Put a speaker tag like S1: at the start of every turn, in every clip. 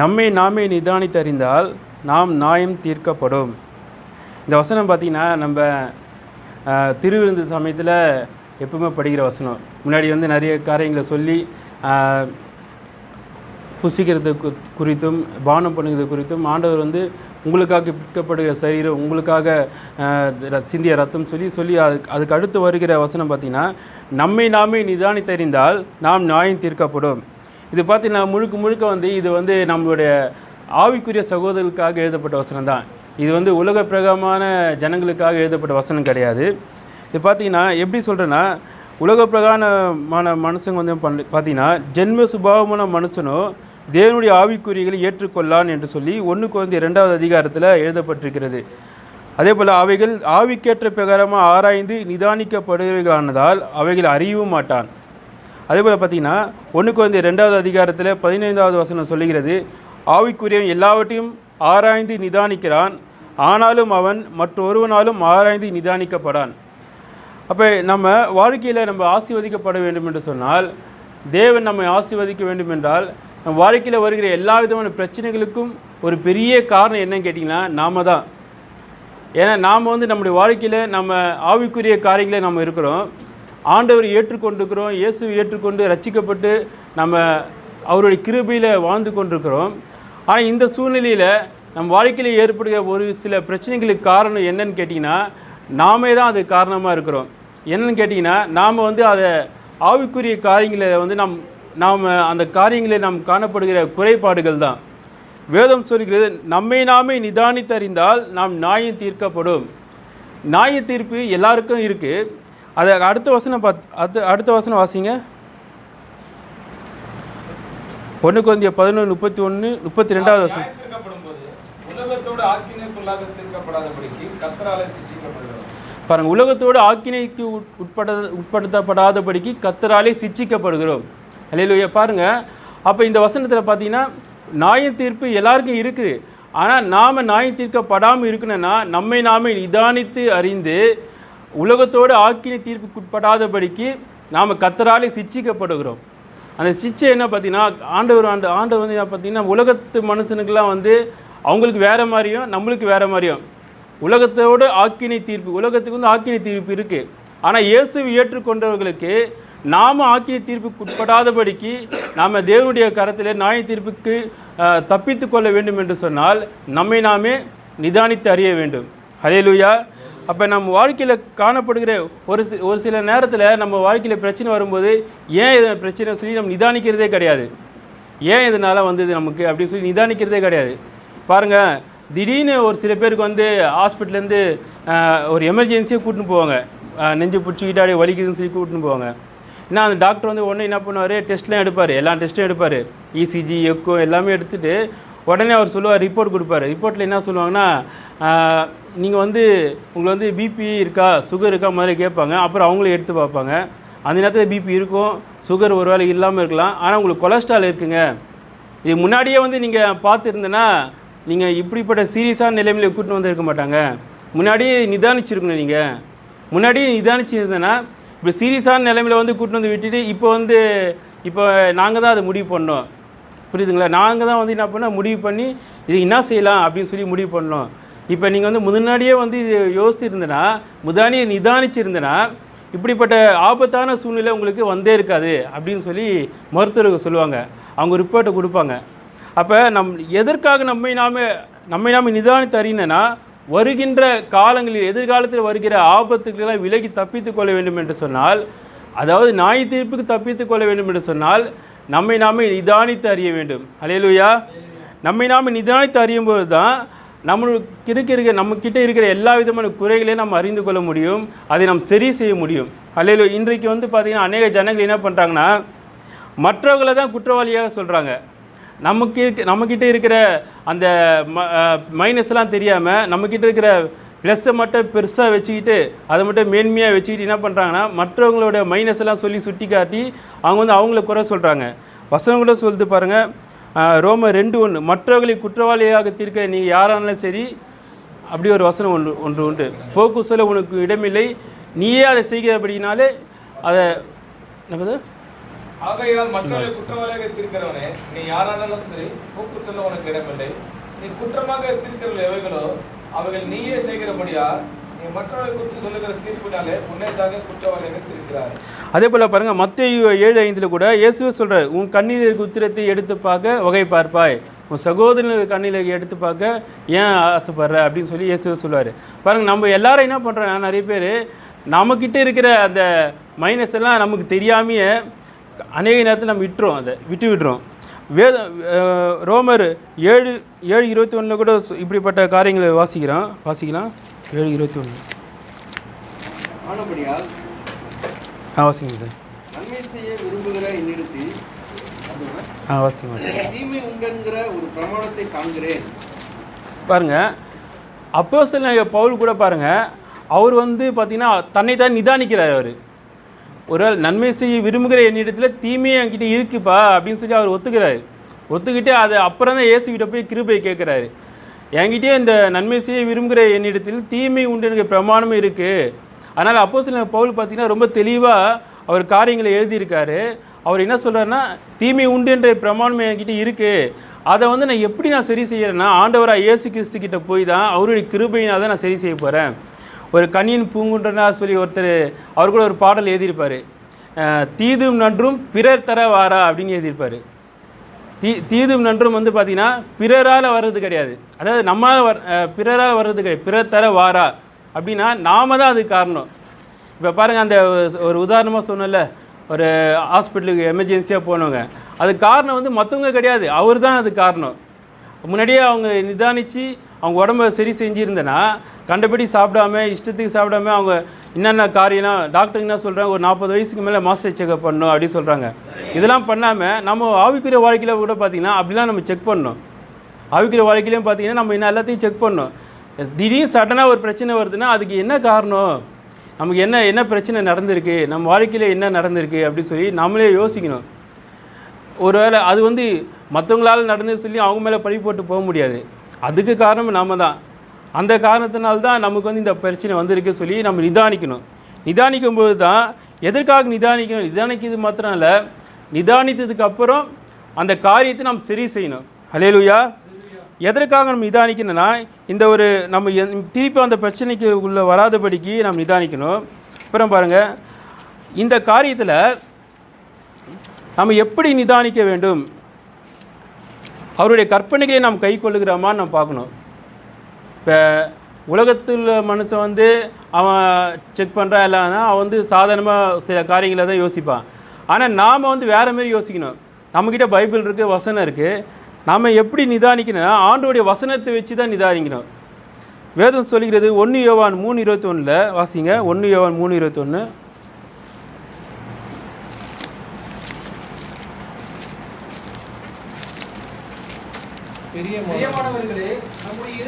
S1: நம்மை நாமே நிதானித்தறிந்தால் நாம் நியாயம் தீர்க்கப்படும். இந்த வசனம் பார்த்திங்கன்னா நம்ம திருவிருந்து சமயத்தில் எப்பவுமே படிக்கிற வசனம். முன்னாடி வந்து நிறைய காரியங்களை சொல்லி புசிக்கிறது குறித்தும் பானம் பண்ணுகிறது குறித்தும் ஆண்டவர் வந்து உங்களுக்காக பிற்கப்படுகிற சரீரம் உங்களுக்காக ர- சிந்திய ரத்தம் சொல்லி சொல்லி அதுக்கு அதுக்கு அடுத்து வருகிற வசனம் பார்த்திங்கன்னா நம்மை நாமே நிதானித்தறிந்தால் நாம் நியாயம் தீர்க்கப்படும். இது பார்த்தீங்கன்னா முழுக்க முழுக்க வந்து இது வந்து நம்மளுடைய ஆவிக்குரிய சகோதரர்களுக்காக எழுதப்பட்ட வசனம் தான் இது வந்து உலக பிரகமான ஜனங்களுக்காக எழுதப்பட்ட வசனம் கிடையாது. இது பார்த்தீங்கன்னா எப்படி சொல்கிறேன்னா உலக பிரகாரமான மனுஷங்க வந்து பண்ண பார்த்தீங்கன்னா ஜென்ம சுபாவமான மனுஷனும் தேவனுடைய ஆவிக்குறிகளை ஏற்றுக்கொள்ளான் என்று சொல்லி ஒன்றுக்கு வந்து இரண்டாவது அதிகாரத்தில் எழுதப்பட்டிருக்கிறது. அதே போல் அவைகள் ஆவிக்கேற்ற பிரகாரமாக ஆராய்ந்து நிதானிக்கப்படுகிறதானதால் அவைகள் அறியவும் மாட்டான். அதே போல் பார்த்தீங்கன்னா ஒன்றுக்கு வந்து ரெண்டாவது அதிகாரத்தில் பதினைந்தாவது வசனம் சொல்லுகிறது ஆவிக்குரியவன் எல்லாவற்றையும் ஆராய்ந்து நிதானிக்கிறான் ஆனாலும் அவன் மற்றொருவனாலும் ஆராய்ந்து நிதானிக்கப்படான். அப்போ நம்ம வாழ்க்கையில் நம்ம ஆசிர்வதிக்கப்பட வேண்டும் என்று சொன்னால் தேவன் நம்மை ஆசிர்வதிக்க வேண்டும் என்றால் நம் வாழ்க்கையில் வருகிற எல்லா விதமான பிரச்சனைகளுக்கும் ஒரு பெரிய காரணம் என்னன்னு கேட்டிங்கன்னா நாம தான். ஏன்னா நாம் வந்து நம்முடைய வாழ்க்கையில் நம்ம ஆவிக்குரிய காரியங்களே நம்ம இருக்கிறோம். ஆண்டவர் ஏற்றுக்கொண்டிருக்கிறோம் இயேசு ஏற்றுக்கொண்டு ரட்சிக்கப்பட்டு நம்ம அவருடைய கிருபையில் வாழ்ந்து கொண்டிருக்கிறோம். ஆனால் இந்த சூழ்நிலையில் நம் வாழ்க்கையில் ஏற்படுகிற ஒரு சில பிரச்சனைகளுக்கு காரணம் என்னன்னு கேட்டிங்கன்னா நாமே தான் அது காரணமாக இருக்கிறோம். என்னன்னு கேட்டிங்கன்னா நாம் வந்து அதை ஆவிக்குரிய காரியங்களை வந்து நம் நாம் அந்த காரியங்களில் நாம் காணப்படுகிற குறைபாடுகள் தான். வேதம் சொல்கிறது நம்மை நாமே நிதானித்தறிந்தால் நாம் நியாயம் தீர்க்கப்படும். நியாய தீர்ப்பு எல்லாருக்கும் இருக்குது அதை அடுத்த வசனம் பாத் அடுத்த அடுத்த வசனம் வாசிங்க. ஒன்று குழந்தைய பதினொன்று முப்பத்தி ஒன்று முப்பத்தி ரெண்டாவது வசனம் பாருங்க உலகத்தோடு ஆக்கினைக்கு உட்- உட்பட உட்படுத்தப்படாதபடிக்கு கத்தராலே சிட்சிக்கப்படுகிறோம் அல்லையா பாருங்க அப்போ இந்த வசனத்தில் பார்த்தீங்கன்னா நியாய தீர்ப்பு எல்லாருக்கும் இருக்குது. ஆனால் நாம் நியாயம் தீர்க்கப்படாமல் இருக்கணும்னா நம்மை நாமே நிதானித்து அறிந்து உலகத்தோடு ஆக்கினி தீர்ப்புக்குட்படாதபடிக்கு நாம் கத்தராலே சிச்சிக்கப்படுகிறோம். அந்த சிச்சை என்ன பார்த்தீங்கன்னா ஆண்டவர் ஆண்டு ஆண்டவர் வந்து என்ன பார்த்தீங்கன்னா உலகத்து மனுஷனுக்கெல்லாம் வந்து அவங்களுக்கு வேறு மாதிரியும் நம்மளுக்கு வேறு மாதிரியும். உலகத்தோடு ஆக்கினை தீர்ப்பு உலகத்துக்கு வந்து ஆக்கினை தீர்ப்பு இருக்குது ஆனால் இயேசுவை ஏற்றுக்கொண்டவர்களுக்கு நாம் ஆக்கினை தீர்ப்புக்கு உட்படாதபடிக்கு நாம் தேவனுடைய கரத்தில் நியாய தீர்ப்புக்கு தப்பித்து கொள்ள வேண்டும் என்று சொன்னால் நம்மை நாமே நிதானித்து அறிய வேண்டும். ஹலே லூயா அப்போ நம்ம வாழ்க்கையில் காணப்படுகிற ஒரு ஒரு சில நேரத்தில் நம்ம வாழ்க்கையில் பிரச்சனை வரும்போது ஏன் இது பிரச்சனை சொல்லி நம்ம நிதானிக்கிறதே கிடையாது? ஏன் இதனால் வந்தது நமக்கு? அப்படின்னு சொல்லி நிதானிக்கிறதே கிடையாது. பாருங்கள் திடீர்னு ஒரு சில பேருக்கு வந்து ஹாஸ்பிட்டல்லேருந்து ஒரு எமர்ஜென்சியாக கூட்டின்னு போவாங்க. நெஞ்சு பிடிச்சிக்கிட்டு அப்படியே வலிக்குதுன்னு சொல்லி கூட்டின்னு போவாங்க. ஏன்னா அந்த டாக்டர் வந்து உடனே என்ன பண்ணுவார்? டெஸ்ட்லாம் எடுப்பார். எல்லா டெஸ்ட்டும் எடுப்பார். இசிஜி எக்கோ எல்லாமே எடுத்துகிட்டு உடனே அவர் சொல்லுவார் ரிப்போர்ட் கொடுப்பாரு. ரிப்போர்ட்டில் என்ன சொல்லுவாங்கன்னா நீங்கள் வந்து உங்களை வந்து பிபி இருக்கா சுகர் இருக்கா மாதிரி கேட்பாங்க. அப்புறம் அவங்களே எடுத்து பார்ப்பாங்க. அந்த நேரத்தில் பிபி இருக்கும் சுகர் ஒரு வேளை இல்லாமல் இருக்கலாம். ஆனால் உங்களுக்கு கொலஸ்ட்ரால் இருக்குங்க. இது முன்னாடியே வந்து நீங்கள் பார்த்துருந்தேன்னா நீங்கள் இப்படிப்பட்ட சீரியஸான நிலைமையில கூட்டின்னு வந்து இருக்க மாட்டாங்க. முன்னாடியே நிதானிச்சிருக்கணும் நீங்கள் முன்னாடியே நிதானிச்சிருந்தேன்னா இப்போ சீரியஸான நிலைமையில வந்து கூட்டின்னு வந்து விட்டுட்டு இப்போ வந்து இப்போ நாங்கள் தான் அதை முடிவு பண்ணோம் புரியுதுங்களா? நாங்கள் தான் வந்து என்ன பண்ணோம் முடிவு பண்ணி இது என்ன செய்யலாம் அப்படின்னு சொல்லி முடிவு பண்ணோம் இப்போ நீங்கள் வந்து முன்னாடியே வந்து இது முதானியை நிதானிச்சிருந்தேன்னா இப்படிப்பட்ட ஆபத்தான சூழ்நிலை உங்களுக்கு வந்தே இருக்காது அப்படின்னு சொல்லி மருத்துவர்கள் சொல்லுவாங்க. அவங்க ரிப்போர்ட்டை கொடுப்பாங்க. அப்போ நம் எதற்காக நம்மை நாமே நம்மை நாம் நிதானித்து அறியினா வருகின்ற காலங்களில் எதிர்காலத்தில் வருகிற ஆபத்துக்கெல்லாம் விலகி தப்பித்துக் கொள்ள வேண்டும் என்று சொன்னால் அதாவது நாய் தீர்ப்புக்கு தப்பித்து கொள்ள வேண்டும் என்று சொன்னால் நம்மை நாமே நிதானித்து அறிய வேண்டும். அலையலுயா நம்மை நாம் நிதானித்து அறியும் போது தான் நம்மளுக்கு இருக்கிற நம்மக்கிட்ட இருக்கிற எல்லா விதமான குறைகளையும் நம்ம அறிந்து கொள்ள முடியும். அதை நாம் சரி செய்ய முடியும். அல்லையிலோ இன்றைக்கு வந்து பார்த்திங்கன்னா அநேக ஜனங்கள் என்ன பண்ணுறாங்கன்னா மற்றவர்களை தான் குற்றவாளியாக சொல்கிறாங்க நமக்கு இருக்க நம்மக்கிட்ட இருக்கிற அந்த மைனஸ்லாம் தெரியாமல் நம்மக்கிட்ட இருக்கிற ப்ளஸ்ஸை மட்டும் பெருசாக வச்சுக்கிட்டு அதை மட்டும் மேன்மையாக வச்சுக்கிட்டு என்ன பண்ணுறாங்கன்னா மற்றவங்களோட மைனஸ் எல்லாம் சொல்லி சுட்டி காட்டி அவங்க வந்து அவங்கள குறை சொல்கிறாங்க வசனம் கூட சொல்லுது பாருங்கள் ரோம ரெண்டு ஒன்று மற்றவர்களை குற்றவாளியாக தீர்க்க நீ யாரானாலும் சரி அப்படி ஒரு வசனம் ஒன்று ஒன்று உண்டு. போக்கு சொல்ல உனக்கு இடமில்லை நீயே அதை செய்கிறபடினாலே அதை என்னது?
S2: ஆகையால் மற்றவர்களை குற்றவாளியாக தீர்க்கிறவனே நீ யாரானாலும் சரி போக்கு சொல்ல உனக்கு இடமில்லை. நீ குற்றமாக தீர்க்கிறவர்கள் எவைகளோ அவைகள் நீயே செய்கிறபடியா
S1: அதே போல் பாருங்கள் மத்திய ஏழு ஐந்தில் கூட இயேசுவே சொல்கிறார் உன் கண்ணீர் உத்திரத்தை எடுத்து பார்க்க வகை பார்ப்பாய். உன் சகோதரனுக்கு கண்ணில் எடுத்து பார்க்க ஏன் ஆசைப்படுற? அப்படின்னு சொல்லி இயேசுவே சொல்லுவார். பாருங்கள் நம்ம எல்லாரும் என்ன பண்ணுறோம் நிறைய பேர் நம்மக்கிட்ட இருக்கிற அந்த மைனஸ் எல்லாம் நமக்கு தெரியாமையே அநேக நேரத்தில் நம்ம விட்டுறோம் அதை விட்டு விடுறோம் வேத ரோமர் ஏழு ஏழு இருபத்தி ஒன்றில் கூட இப்படிப்பட்ட காரியங்களை வாசிக்கிறோம் வாசிக்கலாம். ஏழு இருபத்தி ஒன்று
S3: ஆனபடியால்
S1: ஆ வாசிங்க சார்.
S3: நன்மை செய்ய விரும்புகிற என்னிடத்தில்
S1: வாசிங்க
S3: தீமை உண்டென்கிற ஒரு பிரமாணத்தை காண்கிறேன்.
S1: பாருங்க அப்போஸ்தலனாகிய பவுல் கூட பாருங்க அவர் வந்து பார்த்தீங்கன்னா தன்னை தான் நிதானிக்கிறார் அவர். ஒரு நன்மை செய்ய விரும்புகிற என்னிடத்தில் தீமையை என்கிட்ட இருக்குப்பா அப்படின்னு சொல்லி அவர் ஒத்துக்கிறாரு. ஒத்துக்கிட்டு அதை அப்புறம் தான் இயேசுகிட்ட போய் கிருபை கேட்குறாரு. என்கிட்டயே இந்த நன்மை செய்ய விரும்புகிற என்னிடத்தில் தீமை உண்டு எனக்கு பிரமாணமும் இருக்குது அதனால் அப்போ சில பவுல் பார்த்தீங்கன்னா ரொம்ப தெளிவாக அவர் காரியங்களை எழுதியிருக்காரு. அவர் என்ன சொல்கிறாருன்னா தீமை உண்டுன்ற பிரமாணம் என்கிட்ட இருக்குது அதை வந்து நான் எப்படி நான் சரி செய்யறேன்னா ஆண்டவராக இயேசு கிறிஸ்து கிட்டே போய் தான் அவருடைய கிருபையினால் தான் நான் சரி செய்ய போகிறேன் ஒரு கண்ணியின் பூங்குன்றனா சொல்லி ஒருத்தர் அவர் கூட ஒரு பாடல் எழுதியிருப்பார். தீதும் நன்றும் பிறர் தர வாரா அப்படின்னு எழுதியிருப்பார். தீ தீதும் நன்றும் வந்து பார்த்தீங்கன்னா பிறரால் வர்றது கிடையாது. அதாவது நம்மால் வர் பிறரால் வர்றது கிடையாது. பிற தர வாரா. அப்படின்னா நாம தான் அதுக்கு காரணம். இப்போ பாருங்கள் அந்த ஒரு உதாரணமாக சொன்னல ஒரு ஹாஸ்பிட்டலுக்கு எமர்ஜென்சியாக போனவங்க. அதுக்கு காரணம் வந்து மற்றவங்க கிடையாது. அவர் தான் அது காரணம். முன்னாடியே அவங்க நிதானித்து அவங்க உடம்ப சரி செஞ்சுருந்தேன்னா கண்டபடி சாப்பிடாம இஷ்டத்துக்கு சாப்பிடாம அவங்க என்னென்ன காரியம்லாம் டாக்டர் என்ன சொல்கிறாங்க ஒரு நாற்பது வயசுக்கு மேலே மாஸ்டர் செக்அப் பண்ணணும் அப்படின்னு சொல்கிறாங்க இதெல்லாம் பண்ணாமல் நம்ம ஆவிக்குரிய வாழ்க்கையில் கூட பார்த்திங்கன்னா அப்படிலாம் நம்ம செக் பண்ணணும். ஆவிக்குரிய வாழ்க்கையிலையும் பார்த்தீங்கன்னா நம்ம என்ன எல்லாத்தையும் செக் பண்ணணும். திடீர்னு சடனாக ஒரு பிரச்சனை வருதுன்னா அதுக்கு என்ன காரணம்? நமக்கு என்ன என்ன பிரச்சனை நடந்திருக்கு? நம்ம வாழ்க்கையில் என்ன நடந்திருக்கு? அப்படின்னு சொல்லி நம்மளே யோசிக்கணும். ஒருவேளை அது வந்து மற்றவங்களால் நடந்து சொல்லி அவங்க மேலே பழி போட்டு போக முடியாது. அதுக்கு காரணம் நாம் தான். அந்த காரணத்தினால்தான் நமக்கு வந்து இந்த பிரச்சனை வந்திருக்கு சொல்லி நம்ம நிதானிக்கணும். நிதானிக்கும் போது தான் எதற்காக நிதானிக்கணும்? நிதானிக்கிறது மாத்திரம் இல்லை நிதானித்ததுக்கு அப்புறம் அந்த காரியத்தை நாம் சரி செய்யணும். ஹலேலுயா எதற்காக நம்ம நிதானிக்கணும்னா இந்த ஒரு நம்ம எ- திருப்பி அந்த பிரச்சனைக்கு உள்ள வராதபடிக்கு நாம் நிதானிக்கணும். அப்புறம் பாருங்கள் இந்த காரியத்தில் நம்ம எப்படி நிதானிக்க வேண்டும்? அவருடைய கற்பனைகளை நாம் கை கொள்ளுகிறோமான்னு நம்ம பார்க்கணும். இப்போ உலகத்தில் மனுஷன் வந்து அவன் செக் பண்ணுறான் இல்லைன்னா அவன் வந்து சாதாரணமாக சில காரியங்களை தான் யோசிப்பான். ஆனால் நாம் வந்து வேறு மாதிரி யோசிக்கணும். நம்மக்கிட்ட பைபிள் இருக்குது வசனம் இருக்குது நாம் எப்படி நிதானிக்கணும்னா ஆண்டோடைய வசனத்தை வச்சு தான் நிதானிக்கணும். வேதம் சொல்கிறது ஒன்று யோவான் மூணு இருபத்தொன்னில் வாசிங்க ஒன்று யோவான் மூணு இருபத்தொன்று
S2: பெரிய
S4: நம்முடைய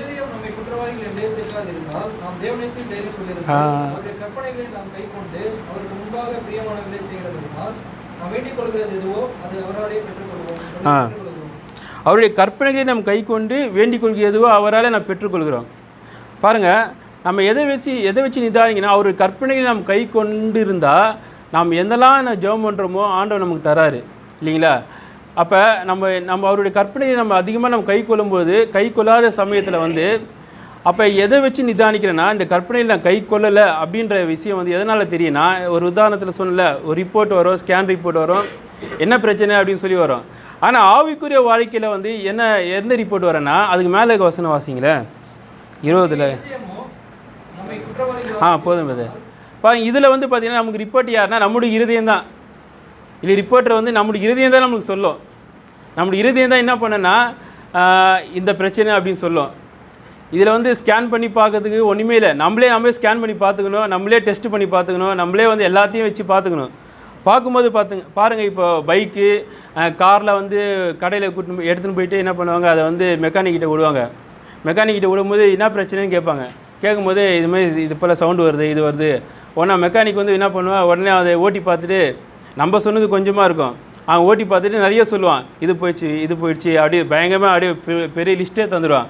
S4: நாம் தேவனத்தில் தைரியம் அவருடைய கற்பனைகளை நாம் கைக்கொண்டு அவருக்கு முன்பாக பிரியமானவர்களை செய்கிறதினால் நாம் வேண்டிக் கொள்கிறது எதுவோ அது அவராலே பெற்றுக்கொள்வோம்.
S1: ஆ.
S4: பெற்றுக்கொள்கிறோம்.
S1: அவருடைய கற்பனைகளை நாம் கை கொண்டு வேண்டிக் கொள்கிறதுவோ அவரால் நாம் பெற்றுக்கொள்கிறோம். பாருங்கள் நம்ம எதை வச்சு எதை வச்சு நிதானிங்கன்னா அவருடைய கற்பனைகளை நாம் கை கொண்டு இருந்தால் நாம் எந்தெல்லாம் நான் ஜெபம் பண்ணுறோமோ ஆண்டவர் நமக்கு தராரு. இல்லைங்களா? அப்போ நம்ம நம்ம அவருடைய கற்பனையை நம்ம அதிகமாக நம்ம கை கொள்ளும்போது கை கொள்ளாத சமயத்தில் வந்து அப்போ எதை வச்சு நிதானிக்கிறேன்னா இந்த கற்பனையில் நான் கை கொள்ளலை அப்படின்ற விஷயம் வந்து எதனால் தெரியும்னா ஒரு உதாரணத்தில் சொன்னல ஒரு ரிப்போர்ட் வரும் ஸ்கேன் ரிப்போர்ட் வரும் என்ன பிரச்சனை அப்படின்னு சொல்லி வரும். ஆனால் ஆவிக்குரிய வாழ்க்கையில் வந்து என்ன எந்த ரிப்போர்ட் வரேன்னா அதுக்கு மேலே இருக்க வசனம் வாசிங்களேன் இருபதில். ஆ போதும் இது பாருங்க இதில் வந்து பார்த்தீங்கன்னா நமக்கு ரிப்போர்ட் யாருன்னா நம்முடைய இருதயம் தான். இல்லை ரிப்போர்ட்டர் வந்து நம்முடைய இருதயம் தான் நமக்கு சொல்லும். நம்முடைய இருதயம் தான் என்ன பண்ணுன்னா இந்த பிரச்சனை அப்படின்னு சொல்லும். இதில் வந்து ஸ்கேன் பண்ணி பார்க்கறதுக்கு ஒன்றுமே இல்லை. நம்மளே நம்மளே ஸ்கேன் பண்ணி பார்த்துக்கணும். நம்மளே டெஸ்ட் பண்ணி பார்த்துக்கணும். நம்மளே வந்து எல்லாத்தையும் வச்சு பார்த்துக்கணும். பார்க்கும்போது பார்த்துங்க பாருங்கள் இப்போ பைக்கு காரில் வந்து கடையில் கூட்டின்னு போய் எடுத்துன்னு போயிட்டு என்ன பண்ணுவாங்க? அதை வந்து மெக்கானிக்கிட்ட விடுவாங்க. மெக்கானிக்கிட்ட விடும்போது என்ன பிரச்சனைன்னு கேட்பாங்க. கேட்கும்போது இது மாதிரி இது போல் சவுண்டு வருது இது வருது. உடனே மெக்கானிக் வந்து என்ன பண்ணுவான் உடனே அதை ஓட்டி பார்த்துட்டு நம்ம சொன்னது கொஞ்சமாக இருக்கும். அவன் ஓட்டி பார்த்துட்டு நிறைய சொல்லுவான். இது போயிடுச்சு இது போயிடுச்சு. அப்படியே பயங்கரமாக அப்படியே பெரிய லிஸ்ட்டே தந்துடுவான்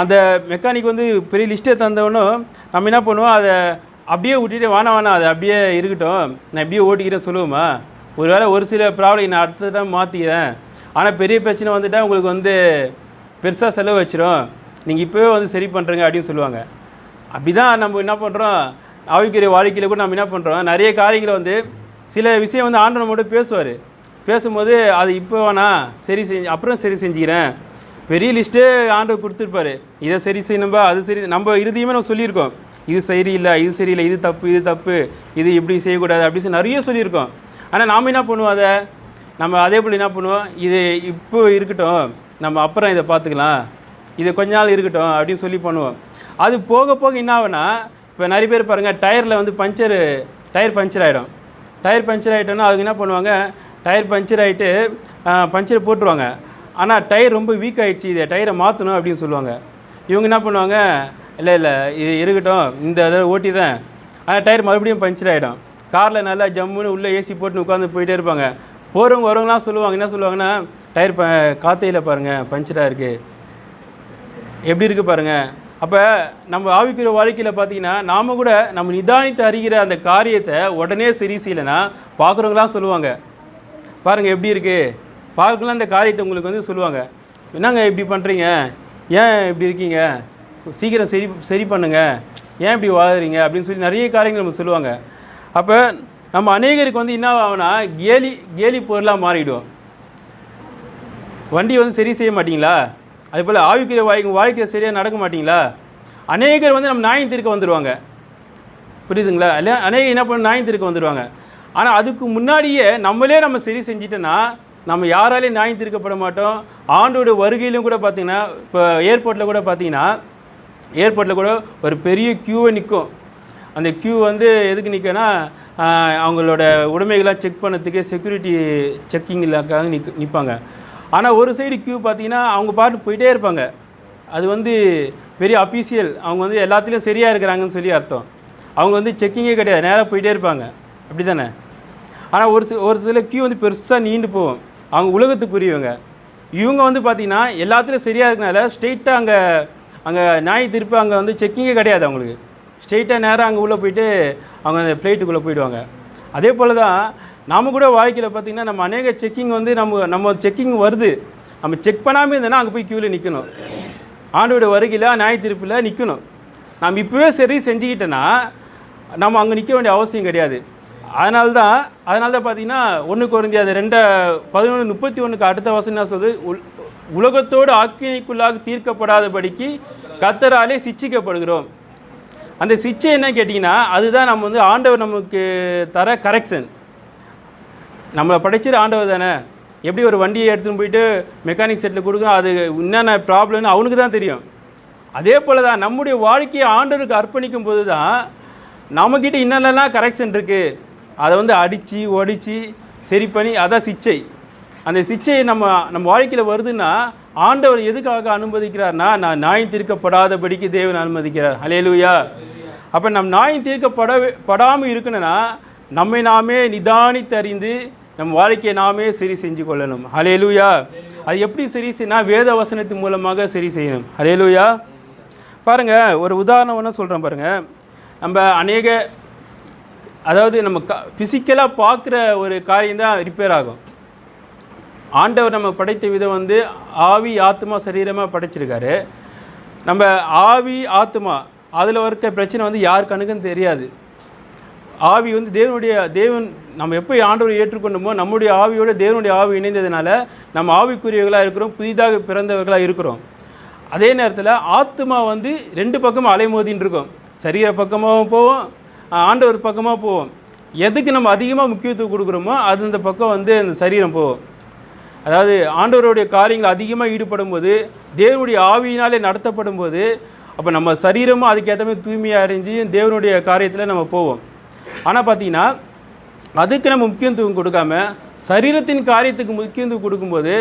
S1: அந்த மெக்கானிக் வந்து பெரிய லிஸ்ட்டை தந்தவொன்னே நம்ம என்ன பண்ணுவோம் அதை அப்படியே விட்டுட்டு வானா வானா அது அப்படியே இருக்கட்டும். நான் எப்படியே ஓட்டிக்கிறேன் சொல்லுவோமா? ஒருவேளை ஒரு சில ப்ராப்ளம் நான் அடுத்த டைம் மாற்றிக்கிறேன் ஆனால் பெரிய பிரச்சனை வந்துட்டால் உங்களுக்கு வந்து பெருசாக செலவு வச்சிடும் நீங்கள் இப்போவே வந்து சரி பண்ணுறங்க அப்படின்னு சொல்லுவாங்க. அப்படி தான் நம்ம என்ன பண்ணுறோம் ஆவிக்குரிய வாழ்க்கையில் கூட நம்ம என்ன பண்ணுறோம் நிறைய காரியங்களை வந்து சில விஷயம் வந்து ஆண்டவர் மட்டும் பேசுவார். பேசும்போது அது இப்போ வேணா சரி செஞ்சு அப்புறம் சரி செஞ்சுக்கிறேன். பெரிய லிஸ்ட்டே ஆண்டவர் கொடுத்துருப்பாரு. இதை சரி செய்யணும்பா அது சரி நம்ம இறுதியுமே நம்ம சொல்லியிருக்கோம். இது சரியில்லை இது சரியில்லை இது தப்பு இது தப்பு இது இப்படி செய்யக்கூடாது அப்படின்னு சொல்லி நிறைய சொல்லியிருக்கோம். ஆனால் நாம் என்ன பண்ணுவோம் அதை? நம்ம அதே போல் என்ன பண்ணுவோம்? இது இப்போ இருக்கட்டும் நம்ம அப்புறம் இதை பார்த்துக்கலாம். இது கொஞ்ச நாள் இருக்கட்டும் அப்படின்னு சொல்லி பண்ணுவோம். அது போக போக என்ன ஆகுனா இப்போ நிறைய பேர் பாருங்கள் டயரில் வந்து பஞ்சரு டயர் பஞ்சர் ஆகிடும் டயர் பஞ்சர் ஆகிட்டோன்னா அதுக்கு என்ன பண்ணுவாங்க? டயர் பஞ்சர் ஆகிட்டு பஞ்சர் போட்டுருவாங்க. ஆனால் டயர் ரொம்ப வீக் ஆகிடுச்சு இதை டயரை மாற்றணும் அப்படின்னு சொல்லுவாங்க. இவங்க என்ன பண்ணுவாங்க? இல்லை இல்லை இது இருக்கட்டும். இந்த இதை ஓட்டிடுறேன். ஆனால் டயர் மறுபடியும் பஞ்சர் ஆகிடும் காரில் நல்லா ஜம்முன்னு உள்ளே ஏசி போட்டு உட்காந்து போயிட்டே இருப்பாங்க. போகிறவங்க வரவங்களாம் சொல்லுவாங்க என்ன சொல்லுவாங்கன்னா டயர் ப காத்தையில் பாருங்கள் பஞ்சராக இருக்குது எப்படி இருக்குது பாருங்கள் அப்போ நம்ம ஆவிக்கிற வாழ்க்கையில் பார்த்தீங்கன்னா நாம கூட நம்ம நிதானித்து அறிகிற அந்த காரியத்தை உடனே சரி செய்யலைன்னா பார்க்குறவங்களாம் சொல்லுவாங்க. பாருங்கள் எப்படி இருக்குது பார்க்கலாம் அந்த காரியத்தை உங்களுக்கு வந்து சொல்லுவாங்க. என்னங்க இப்படி பண்ணுறீங்க ஏன் இப்படி இருக்கீங்க? சீக்கிரம் சரி சரி பண்ணுங்கள் ஏன் இப்படி வாழுறீங்க? அப்படின்னு சொல்லி நிறைய காரியங்கள் நம்ம சொல்லுவாங்க. அப்போ நம்ம அநேகருக்கு வந்து என்ன ஆகும்னா கேலி கேலி பொருளாக மாறிவிடும் வண்டி வந்து சரி செய்ய மாட்டிங்களா? அதே போல் ஆவிக்கிற வாய் வாழ்க்கை சரியாக நடக்க மாட்டிங்களா? அநேகர் வந்து நம்ம நியாயம் தீர்க்க வந்துடுவாங்க புரியுதுங்களா? இல்லை அநேக என்ன பண்ண நியாயம் தீர்க்க வந்துடுவாங்க ஆனால் அதுக்கு முன்னாடியே நம்மளே நம்ம சரி செஞ்சிட்டோன்னா நம்ம யாராலையும் நியாயம் தீர்க்கப்பட மாட்டோம். ஆண்டோட வருகையிலும் கூட பார்த்தீங்கன்னா இப்போ ஏர்போர்ட்டில் கூட பார்த்தீங்கன்னா ஏர்போர்ட்டில் கூட ஒரு பெரிய க்யூவை நிற்கும் அந்த க்யூ வந்து எதுக்கு நிற்கனா அவங்களோட உடைமைகளாக செக் பண்ணதுக்கு செக்யூரிட்டி செக்கிங்காக நிற்க நிற்பாங்க ஆனால் ஒரு சைடு க்யூ பார்த்தீங்கன்னா அவங்க பாட்டு போயிட்டே இருப்பாங்க. அது வந்து பெரிய அஃபீஷியல் அவங்க வந்து எல்லாத்துலேயும் சரியாக இருக்கிறாங்கன்னு சொல்லி அர்த்தம். அவங்க வந்து செக்கிங்கே கிடையாது. நேராக போயிட்டே இருப்பாங்க. அப்படி தானே ஆனால் ஒரு சில ஒரு சில க்யூ வந்து பெருசாக நீண்டு போகும். அவங்க உலகத்துக்குரியவங்க. இவங்க வந்து பார்த்திங்கன்னா எல்லாத்துலேயும் சரியாக இருக்கனால ஸ்ட்ரெயிட்டாக அங்கே அங்கே நியாய திருப்பி அங்கே வந்து செக்கிங்கே கிடையாது அவங்களுக்கு. ஸ்ட்ரெயிட்டாக நேராக அங்கே உள்ளே போயிட்டு அவங்க அந்த பிளேட்டுக்குள்ளே போயிடுவாங்க. அதே போல் தான் நாம் கூட வாழ்க்கையில் பார்த்திங்கன்னா நம்ம அநேக செக்கிங் வந்து நம்ம நம்ம செக்கிங் வருது. நம்ம செக் பண்ணாமல் இருந்தோன்னா அங்கே போய் க்யூவில் நிற்கணும் ஆண்டோட வருகையில் நியாய திருப்பில் நிற்கணும் நம்ம இப்போவே சரி செஞ்சுக்கிட்டோன்னா நம்ம அங்கே நிற்க வேண்டிய அவசியம் கிடையாது. அதனால தான் அதனால தான் பார்த்தீங்கன்னா ஒன்று குறைந்தி அது ரெண்டை பதினொன்று முப்பத்தி ஒன்றுக்கு அடுத்த வசனம் என்ன சொல்லுது உல் உலகத்தோடு ஆக்கினைக்குள்ளாக தீர்க்கப்படாதபடிக்கு கத்தராலே சிச்சிக்கப்படுகிறோம். அந்த சிச்சை என்ன கேட்டிங்கன்னா அதுதான் நம்ம வந்து ஆண்டவர் நமக்கு தர கரெக்ஷன் நம்மளை படைச்சிரு ஆண்டவர் தானே. எப்படி ஒரு வண்டியை எடுத்துன்னு போயிட்டு மெக்கானிக் செட்டில் கொடுக்கும் அது என்னென்ன ப்ராப்ளம்னு அவனுக்கு தான் தெரியும். அதே போல் தான் நம்முடைய வாழ்க்கையை ஆண்டவருக்கு அர்ப்பணிக்கும் போது தான் நம்மக்கிட்ட என்னென்னலாம் கரெக்ஷன் இருக்குது அதை வந்து அடித்து ஒடிச்சு சரி பண்ணி அதான் சிச்சை. அந்த சிச்சையை நம்ம நம்ம வாழ்க்கையில் வருதுன்னா ஆண்டவர் எதுக்காக அனுமதிக்கிறார்னா நான் நியாயம் தீர்க்கப்படாதபடிக்கு தேவன் அனுமதிக்கிறார். அலையலுயா அப்போ நம் நியாயம் தீர்க்கப்பட படாமல் இருக்கணும்னா நம்மை நாமே நிதானித்தறிந்து நம் வாழ்க்கையை நாமே சரி செஞ்சு கொள்ளணும். ஹலேலூயா அது எப்படி சரி செய்யணும் வேத வசனத்தின் மூலமாக சரி செய்யணும். ஹலேலூயா பாருங்கள் ஒரு உதாரணம் ஒன்று சொல்கிறேன் பாருங்கள் நம்ம அநேக அதாவது நம்ம க ஃபிசிக்கலாக பார்க்குற ஒரு காரியம் தான் ரிப்பேர் ஆகும். ஆண்டவர் நம்ம படைத்த விதம் வந்து ஆவி ஆத்மா சரீரமாக படைச்சிருக்காரு. நம்ம ஆவி ஆத்மா அதில் இருக்க பிரச்சனை வந்து யார் கணக்குன்னு தெரியாது. ஆவி வந்து தேவனுடைய தேவன் நம்ம எப்போ ஆண்டவரை ஏற்றுக்கொண்டோமோ நம்முடைய ஆவியோட தேவனுடைய ஆவி இணைந்ததுனால நம்ம ஆவிக்குரியவர்களாக இருக்கிறோம் புதிதாக பிறந்தவர்களாக இருக்கிறோம். அதே நேரத்தில் ஆத்மா வந்து ரெண்டு பக்கமும் அலைமோதின்னு இருக்கும். சரீர பக்கமாகவும் போவோம் ஆண்டவர் பக்கமாக போவோம். எதுக்கு நம்ம அதிகமாக முக்கியத்துவம் கொடுக்குறோமோ அது இந்த பக்கம் வந்து அந்த சரீரம் போகும். அதாவது ஆண்டவருடைய காரியங்கள் அதிகமாக ஈடுபடும் போது தேவனுடைய ஆவியினாலே நடத்தப்படும் போது அப்போ நம்ம சரீரமும் அதுக்கேற்ற மாதிரி தூய்மையாக அடைஞ்சு தேவனுடைய காரியத்தில் நம்ம போவோம். ஆனால் பார்த்தீங்கன்னா அதுக்கு நம்ம முக்கியத்துவம் கொடுக்காம சரீரத்தின் காரியத்துக்கு முக்கியத்துவம் கொடுக்கும்போது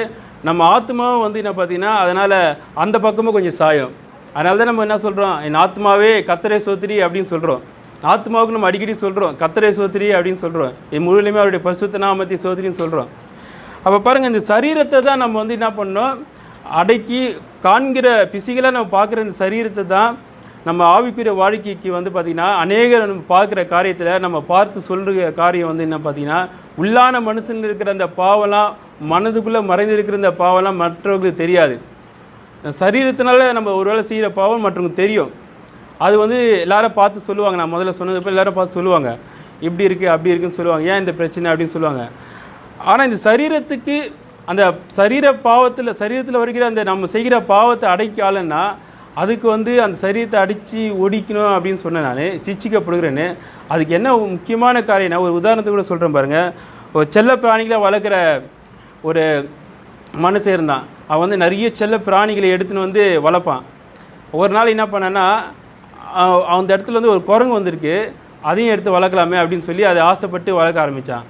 S1: நம்ம ஆத்மாவும் வந்து என்ன பார்த்தீங்கன்னா அதனால் அந்த பக்கமும் கொஞ்சம் சாயம். அதனால தான் நம்ம என்ன சொல்கிறோம் என் ஆத்மாவே கத்தரை சோத்திரி அப்படின்னு சொல்கிறோம் ஆத்மாவுக்கு நம்ம அடிக்கடி சொல்கிறோம் கத்தரை சோத்திரி அப்படின்னு சொல்கிறோம் இது முழுமையாக அவருடைய பசுத்த நாமத்தை சோத்திரின்னு சொல்கிறோம் அப்போ பாருங்கள் இந்த சரீரத்தை தான் நம்ம வந்து என்ன பண்ணோம்? அடக்கி காண்கிற பிசிக்கலாக நம்ம பார்க்குற இந்த சரீரத்தை தான் நம்ம ஆவிக்குரிய வாழ்க்கைக்கு வந்து பார்த்திங்கன்னா அநேக நம்ம பார்க்குற காரியத்தில் நம்ம பார்த்து சொல்கிற காரியம் வந்து என்ன பார்த்திங்கன்னா உள்ளான மனுஷன் இருக்கிற அந்த பாவம்லாம் மனதுக்குள்ளே மறைந்திருக்கிற அந்த பாவம்லாம் மற்றவர்களுக்கு தெரியாது. சரீரத்தினால நம்ம ஒருவேளை செய்கிற பாவம் மற்றவங்களுக்கு தெரியும். அது வந்து எல்லாரும் பார்த்து சொல்லுவாங்க. நான் முதல்ல சொன்னது போல் எல்லாரும் பார்த்து சொல்லுவாங்க. இப்படி இருக்குது அப்படி இருக்குன்னு சொல்லுவாங்க. ஏன் இந்த பிரச்சனை அப்படின்னு சொல்லுவாங்க. ஆனால் இந்த சரீரத்துக்கு அந்த சரீர பாவத்தில் சரீரத்தில் வருகிற அந்த நம்ம செய்கிற பாவத்தை அடைக்காலன்னா அதுக்கு வந்து அந்த சரீரத்தை அடித்து ஒடிக்கணும் அப்படின்னு சொன்னேன் நான். சிச்சிக்கப்படுகிறேன்னு. அதுக்கு என்ன முக்கியமான காரியம்? நான் ஒரு உதாரணத்துக்கு கூட சொல்கிறேன் பாருங்கள் ஒரு செல்ல பிராணிகளை வளர்க்குற ஒரு மனுஷன் இருந்தான். அவன் வந்து நிறைய செல்ல பிராணிகளை எடுத்துன்னு வந்து வளர்ப்பான். ஒரு நாள் என்ன பண்ணேன்னா அந்த இடத்துல வந்து ஒரு குரங்கு வந்திருக்கு. அதையும் எடுத்து வளர்க்கலாமே அப்படின்னு சொல்லி அதை ஆசைப்பட்டு வளர்க்க ஆரம்பித்தான்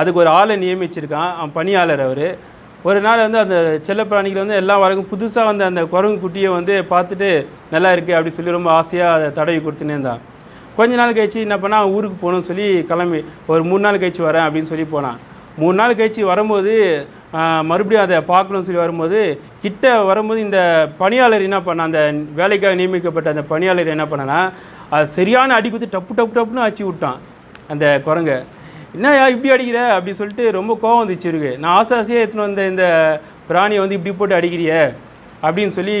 S1: அதுக்கு ஒரு ஆளை நியமிச்சிருக்கான். அவன் பணியாளர் அவர். ஒரு நாள் வந்து அந்த செல்லப்பிராணிகள் வந்து எல்லாம் வளர்க்கும் புதுசாக வந்து அந்த குரங்கு குட்டியை வந்து பார்த்துட்டு நல்லா இருக்குது அப்படின்னு சொல்லி ரொம்ப ஆசையாக அதை தடவி கொடுத்துனே இருந்தான். கொஞ்ச நாள் கழிச்சு என்ன பண்ணால் ஊருக்கு போகணும்னு சொல்லி கிளம்பி ஒரு மூணு நாள் கழிச்சு வரேன் அப்படின்னு சொல்லி போனான். மூணு நாள் கழிச்சு வரும்போது மறுபடியும் அதை பார்க்கணும்னு சொல்லி வரும்போது கிட்ட வரும்போது இந்த பணியாளர் என்ன பண்ண அந்த வேலைக்காக நியமிக்கப்பட்ட அந்த பணியாளர் என்ன பண்ணனா அது சரியான அடி குத்தி டப்பு டப்பு டப்புன்னு அடிச்சு விட்டான் அந்த குரங்கை. என்னய்யா இப்படி அடிக்கிற? அப்படின்னு சொல்லிட்டு ரொம்ப கோவம் வந்துச்சு இருக்கு நான் ஆசை ஆசையாக எடுத்துன்னு வந்த இந்த பிராணியை வந்து இப்படி போட்டு அடிக்கிறியே? அப்படின்னு சொல்லி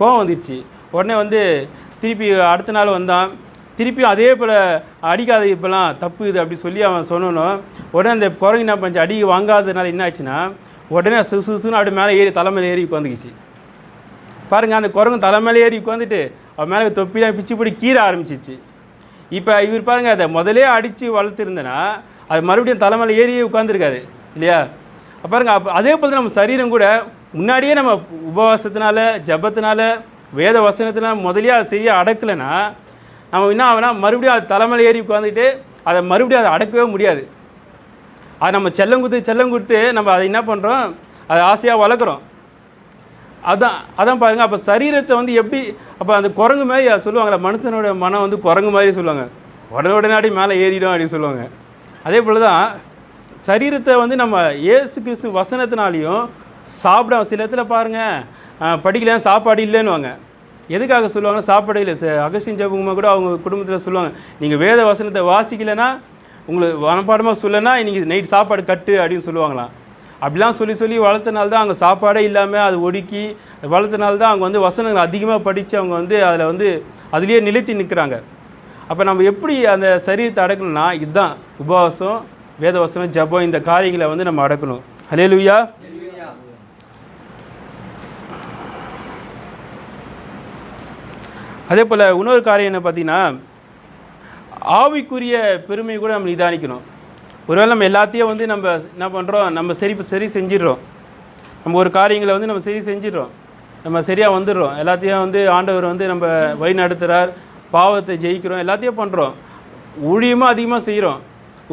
S1: கோவம் வந்துருச்சு. உடனே வந்து திருப்பி அடுத்த நாள் வந்தான். திருப்பி அதே போல் அடிக்காத இப்போலாம் தப்பு இது அப்படின்னு சொல்லி அவன் சொன்னனும் உடனே அந்த குரங்கு என்ன பண்ணுச்சு அடி வாங்காததுனால என்ன ஆச்சுன்னா உடனே சு சுசுன்னு அப்படி மேலே ஏறி தலைமையில் ஏறி உட்காந்துக்கிச்சு. பாருங்க அந்த குரங்கு தலை மேலே ஏறி உட்காந்துட்டு அவன் மேலே தொப்பிலாம் பிச்சு பிடி கீற ஆரம்பிச்சிச்சு. இப்போ இவர் பாருங்கள் அதை முதலே அடித்து வளர்த்துருந்தேன்னா அது மறுபடியும் தலை மேலே ஏறி உட்காந்துருக்காது இல்லையா? பாருங்க அப்போ அதே போல் நம்ம சரீரம் கூட முன்னாடியே நம்ம உபவாசத்தினால ஜபத்தினால வேத வசனத்தினால் முதலே அதை சரியாக அடக்கலைன்னா நம்ம என்ன ஆகுனா மறுபடியும் அது தலைமையில் ஏறி உட்காந்துட்டு அதை மறுபடியும் அதை அடக்கவே முடியாது. அது நம்ம செல்லம் கொடுத்து செல்லம் கொடுத்து நம்ம அதை என்ன பண்ணுறோம் அதை ஆசையாக வளர்க்குறோம். அதான் அதான் பாருங்கள் அப்போ சரீரத்தை வந்து எப்படி அப்போ அந்த குரங்கு மாதிரி அது சொல்லுவாங்கல்ல மனுஷனோட மனம் வந்து குரங்கு மாதிரி சொல்லுவாங்க. உடனே உடனடி மேலே ஏறிடும் அப்படின்னு சொல்லுவாங்க. அதே போல் தான் சரீரத்தை வந்து நம்ம ஏசு கிறிஸ்து வசனத்தினாலையும் சாப்பிட சில இடத்துல பாருங்கள் படிக்கல சாப்பாடு இல்லைன்னுவாங்க. எதுக்காக சொல்லுவாங்கன்னா சாப்பாடு இல்லை ச- அகஸ்டின் ஜபுமா கூட அவங்க குடும்பத்தில் சொல்லுவாங்க. நீங்கள் வேத வசனத்தை வாசிக்கலைன்னா உங்களுக்கு மனப்பாடமாக சொல்லனா இன்னைக்கு நைட் சாப்பாடு கட்டு அப்படின்னு சொல்லுவாங்களாம். அப்படிலாம் சொல்லி சொல்லி வளர்த்தனால தான் அங்கே சாப்பாடே இல்லாமல் அது ஒடுக்கி வளர்த்தனால தான் அவங்க வந்து வசனங்கள் அதிகமாக படித்து அவங்க வந்து அதில் வந்து அதுலேயே நிலைத்தி நிற்கிறாங்க அப்போ நம்ம எப்படி அந்த சரீரத்தை அடக்கணும்னா இதுதான் உபவாசம் வேத வசனம் ஜபம் இந்த காரியங்களை வந்து நம்ம அடக்கணும். ஹலே லுவியா அதே போல் இன்னொரு காரியம் என்ன பார்த்தீங்கன்னா ஆவிக்குரிய பெருமை கூட நம்ம நிதானிக்கணும். ஒருவேளை நம்ம எல்லாத்தையும் வந்து நம்ம என்ன பண்ணுறோம் நம்ம சரி சரி செஞ்சிடுறோம். நம்ம ஒரு காரியங்களை வந்து நம்ம சரி செஞ்சிடுறோம். நம்ம சரியாக வந்துடுறோம். எல்லாத்தையும் வந்து ஆண்டவர் வந்து நம்ம வழி நடத்துகிறார் பாவத்தை ஜெயிக்கிறோம். எல்லாத்தையும் பண்ணுறோம் ஊழியமாக அதிகமாக செய்கிறோம்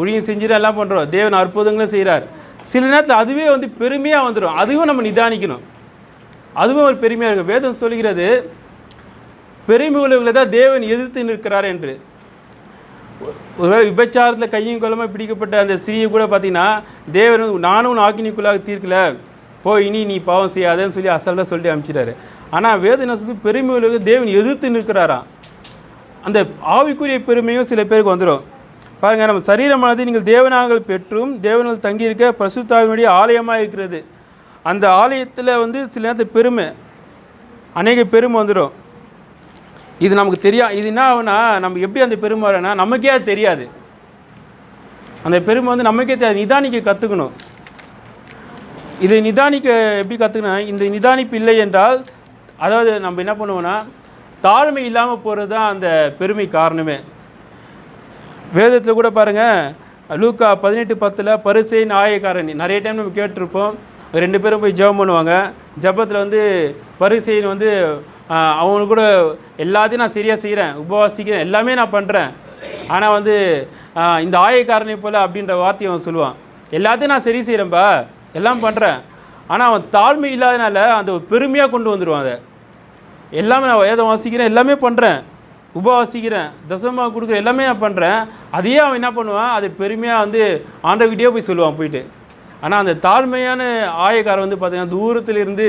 S1: ஊழியம் செஞ்சுட்டு எல்லாம் பண்ணுறோம் தேவன் அற்புதங்களும் செய்கிறார் சில நேரத்தில் அதுவே வந்து பெருமையாக வந்துடும். அதுவும் நம்ம நிதானிக்கணும். அதுவும் ஒரு பெருமையாக இருக்கும். வேதம் சொல்கிறது பெருமை உள்ளவர்களை தான் தேவன் எதிர்த்து நிற்கிறார் என்று. ஒருவேளை விபச்சாரத்தில் கையும் கொலமாக பிடிக்கப்பட்ட அந்த ஸ்திரியை கூட பார்த்தீங்கன்னா தேவன் நானும் ஆக்கினிக்குள்ளாக தீர்க்கல. போ இனி நீ பாவம் செய்யாதேன்னு சொல்லி அசல்ட்டாக சொல்லி அனுப்பிச்சிட்டாரு ஆனால் வேத சொல்லி பெருமையில் தேவன் எதிர்த்து நிற்கிறாராம். அந்த ஆவிக்குரிய பெருமையும் சில பேருக்கு வந்துடும் பாருங்கள் நம்ம சரீரமானது நீங்கள் தேவனாங்கள் பெற்றும் தேவனால் தங்கியிருக்க பசுத்தாவினுடைய ஆலயமாக இருக்கிறது. அந்த ஆலயத்தில் வந்து சில நேரத்தில் பெருமை அநேக பெருமை வந்துடும் இது நமக்கு தெரியா இது என்ன ஆகுனா நம்ம எப்படி அந்த பெருமை வரனா நமக்கே அது தெரியாது. அந்த பெருமை வந்து நமக்கே தெரியாது. நிதானிக்க கற்றுக்கணும் இதை நிதானிக்க எப்படி கற்றுக்கணும் இந்த நிதானிப்பு இல்லை என்றால் அதாவது நம்ம என்ன பண்ணுவோம்னா தாழ்மை இல்லாமல் போகிறது தான் அந்த பெருமை காரணமே. வேதத்தில் கூட பாருங்கள் லூக்கா பதினெட்டு பத்தில் பரிசை நாயக்காரன் நிறைய டைம் நம்ம கேட்டிருப்போம். ரெண்டு பேரும் போய் ஜெபம் பண்ணுவாங்க. ஜெபத்தில் வந்து பரிசைன்னு வந்து ஆஹ், அவனுக்கு கூட எல்லாத்தையும் நான் சரியாக செய்கிறேன் உபவாசிக்கிறேன் எல்லாமே நான் பண்ணுறேன் ஆனால் வந்து இந்த ஆயக்காரனை போல் அப்படின்ற வார்த்தையை அவன் சொல்லுவான். எல்லாத்தையும் நான் சரி செய்கிறேன்ப்பா எல்லாம் பண்ணுறேன் ஆனால் அவன் தாழ்மை இல்லாதனால அந்த பெருமையாக கொண்டு வந்துடுவான் அதை. எல்லாமே நான் வேதம் வாசிக்கிறேன் எல்லாமே பண்ணுறேன் உபவாசிக்கிறேன் தசமாக கொடுக்குறேன் எல்லாமே நான் பண்ணுறேன் அதையே அவன் என்ன பண்ணுவான்? அதை பெருமையாக வந்து ஆண்டவகிட்டே போய் சொல்லுவான் போயிட்டு. ஆனால் அந்த தாழ்மையான ஆயக்காரன் வந்து பார்த்திங்கன்னா தூரத்தில் இருந்து